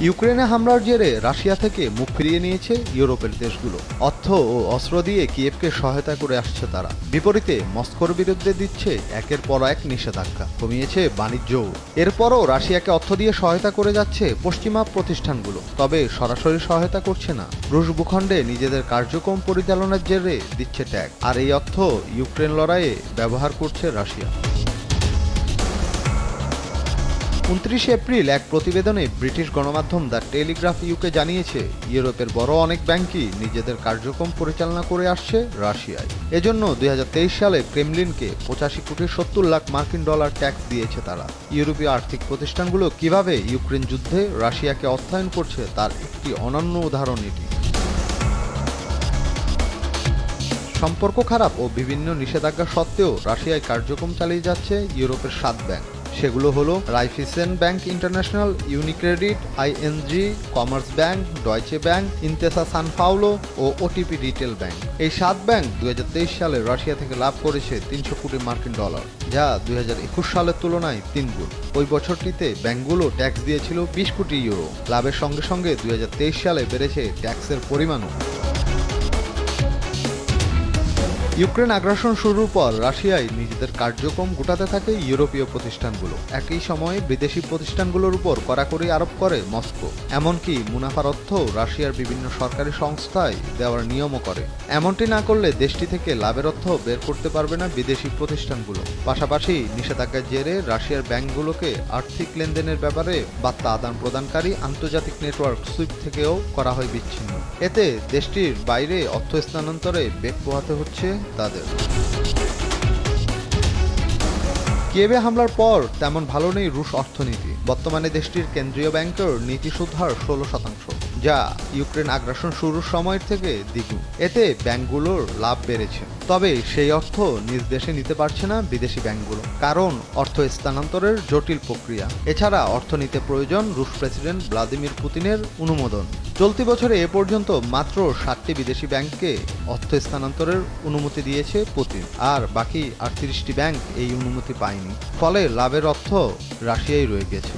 ইউক্রেনে হামলার জেরে রাশিয়া থেকে মুখ ফিরিয়ে নিয়েছে ইউরোপের দেশগুলো। অর্থ ও অস্ত্র দিয়ে কিয়েভকে সহায়তা করে আসছে তারা। বিপরীতে মস্কোর বিরুদ্ধে দিচ্ছে একের পর এক নিষেধাজ্ঞা। কমিয়েছে বাণিজ্যও। এরপরও রাশিয়াকে অর্থ দিয়ে সহায়তা করে যাচ্ছে পশ্চিমা প্রতিষ্ঠানগুলো। তবে সরাসরি সহায়তা করছে না। রুশ ভূখণ্ডে নিজেদের কার্যক্রম পরিচালনার জেরে দিচ্ছে ট্যাগ। আর এই অর্থ ইউক্রেন লড়াইয়ে ব্যবহার করছে রাশিয়া। উনত্রিশে এপ্রিল এক প্রতিবেদনে ব্রিটিশ গণমাধ্যম দ্য টেলিগ্রাফ ইউকে জানিয়েছে, ইউরোপের বড় অনেক ব্যাংকই নিজেদের কার্যক্রম পরিচালনা করে আসছে রাশিয়ায়। এজন্য দুই হাজার তেইশ সালে ক্রেমলিনকে পঁচাশি কোটি সত্তর লাখ মার্কিন ডলার ট্যাক্স দিয়েছে তারা। ইউরোপীয় আর্থিক প্রতিষ্ঠানগুলো কীভাবে ইউক্রেন যুদ্ধে রাশিয়াকে অর্থায়ন করছে তার একটি অনন্য উদাহরণ এটি। সম্পর্ক খারাপ ও বিভিন্ন নিষেধাজ্ঞা সত্ত্বেও রাশিয়ায় কার্যক্রম চালিয়ে যাচ্ছে ইউরোপের সাত ব্যাংক। সেগুলো হলো Raiffeisen bank international, UniCredit ING Commerz bank, Deutsche bank, Intesa Sanpaolo ও ওটিপি রিটেল ব্যাংক। এই সাত ব্যাংক দুই হাজার তেইশ সালে রাশিয়া থেকে লাভ করেছে তিনশো কোটি মার্কিন ডলার, যা দুই হাজার একুশ সালের তুলনায় তিন গুণ। ওই বছরটিতে ব্যাংকগুলো ট্যাক্স দিয়েছিল বিশ কোটি ইউরো। লাভের সঙ্গে সঙ্গে দুই হাজার তেইশ সালে বেড়েছে ট্যাক্সের পরিমাণও। ইউক্রেন আগ্রাসন শুরুর পর রাশিয়ায় নিজেদের কার্যক্রম গোটাতে থাকে ইউরোপীয় প্রতিষ্ঠানগুলো। একই সময়ে বিদেশি প্রতিষ্ঠানগুলোর উপর কড়াকড়ি আরোপ করে মস্কো। এমনকি মুনাফার অর্থ রাশিয়ার বিভিন্ন সরকারি সংস্থায় দেওয়ার নিয়মও করে। এমনটি না করলে দেশটি থেকে লাভের অর্থ বের করতে পারবে না বিদেশি প্রতিষ্ঠানগুলো। পাশাপাশি নিষেধাজ্ঞার জেরে রাশিয়ার ব্যাংকগুলোকে আর্থিক লেনদেনের ব্যাপারে বার্তা আদান প্রদানকারী আন্তর্জাতিক নেটওয়ার্ক সুইপ থেকেও করা হয় বিচ্ছিন্ন। এতে দেশটির বাইরে অর্থ স্থানান্তরে বেগ পোহাতে হচ্ছে তাদের। কিয়েভে হামলার পর তেমন ভালো নেই রুশ অর্থনীতি। বর্তমানে দেশটির কেন্দ্রীয় ব্যাংকের নীতি সুদ হার ষোলো শতাংশ, যা ইউক্রেন আগ্রাসন শুরুর সময়ের থেকে দ্বিগুণ। এতে ব্যাংকগুলোর লাভ বেড়েছে। তবে সেই অর্থ নিজ দেশে নিতে পারছে না বিদেশি ব্যাংকগুলো, কারণ অর্থ স্থানান্তরের জটিল প্রক্রিয়া। এছাড়া অর্থনীতি প্রয়োজন রুশ প্রেসিডেন্ট ভ্লাদিমির পুতিনের অনুমোদন। চলতি বছরে এ পর্যন্ত মাত্র সাতটি বিদেশি ব্যাংককে অর্থ স্থানান্তরের অনুমতি দিয়েছে পুতিন। আর বাকি আটত্রিশটি ব্যাংক এই অনুমতি পায়নি। ফলে লাভের অর্থ রাশিয়াই রয়ে গেছে